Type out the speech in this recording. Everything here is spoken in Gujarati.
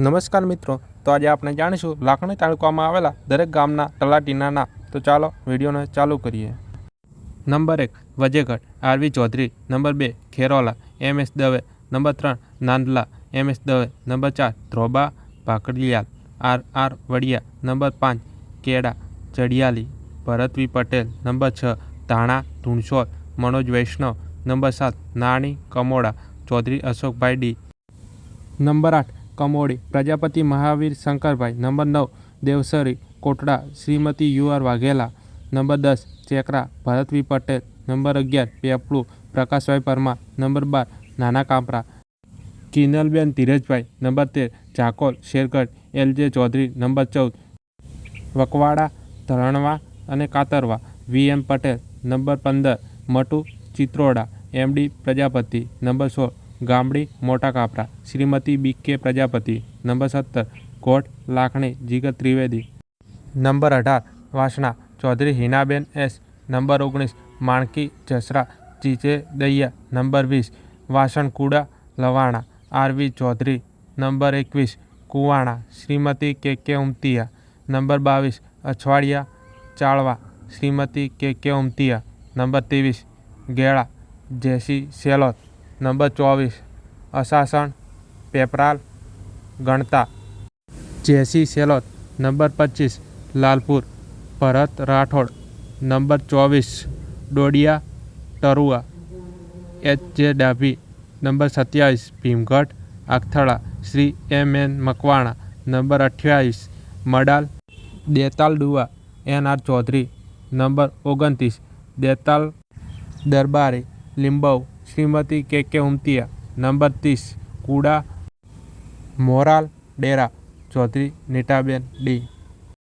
નમસ્કાર મિત્રો, તો આજે આપણે જાણીશું લાખણી તાલુકામાં આવેલા દરેક ગામના તલાટીના નામ તો ચાલો વિડીયોને ચાલુ કરીએ. નંબર એક, વજેગઢ આરવી ચૌધરી. નંબર બે, Kherola. M S Dave. Number ત્રણ, Nandla. M S Dave. Number ચાર, Dhroba Bhakadiyal. R R Vadiya. Number પાંચ, કેડા ચડિયાલી ભરતવી પટેલ. નંબર છ, ધાણા ધૂણસોર મનોજ વૈષ્ણવ. નંબર સાત, નાણી કમોડા. ચૌધરી અશોકભાઈ ડી. નંબર આઠ કમોડી, પ્રજાપતિ મહાવીર શંકરભાઈ, નંબર નવ, Devsari, Kotda, Shrimati U R Vaghela, number દસ, ચેકરા, ભરતવી પટેલ, નંબર અગિયાર, પેપળુ, પ્રકાશભાઈ પરમાર, નંબર બાર, નાના કાંપરા. કિનલબેન ધીરજભાઈ, નંબર તેર ઝાકોલ શેરગઢ, એલજે ચૌધરી, નંબર ચૌદ. વકવાડા, ધરણવા અને કાતરવા, વી એમ પટેલ, નંબર પંદર, Matu, Chitroda M D Prajapati, number સોળ. ગામડી, મોટા કાપરા શ્રીમતી બી કે પ્રજાપતિ. નંબર સત્તર, કોટ લાખણી જીગર ત્રિવેદી. નંબર અઢાર, વાસણા, ચૌધરી હિનાબેન એસ. નંબર ઓગણીસ, માણકી જસરા, ચીચે દૈયા. નંબર વીસ Vasankuda Lavana. R V Chaudhary. Number એકવીસ, કુવાણા, શ્રીમતી કે કે ઉમતિયા. નંબર બાવીસ, અછવાડિયા, ચાળવા, શ્રીમતી કે કે ઉમતિયા. નંબર ત્રેવીસ, ગેળા, જેસી સેલોત. નંબર ચોવીસ અસાસણ પેપરાલ, ગણતા. જેસી સેલોત નંબર પચીસ, લાલપુર, ભરત રાઠોડ, નંબર ચોવીસ, ડોડિયા ટરુઆ એચ જે ડાભી, નંબર સત્યાવીસ, Bhimgadh, Akhthala. Shri M N Makwana, number અઠ્યાવીસ, મડાલ. દેતાલ ડુઆ એન આર ચૌધરી, નંબર ઓગણત્રીસ, દેતાલ દરબારી, લીંબવ. શ્રીમતી કે કે ઉમતિયા. નંબર ત્રીસ કુડા મોરાલ ડેરા. ચૌધરી નીટાબેન ડી.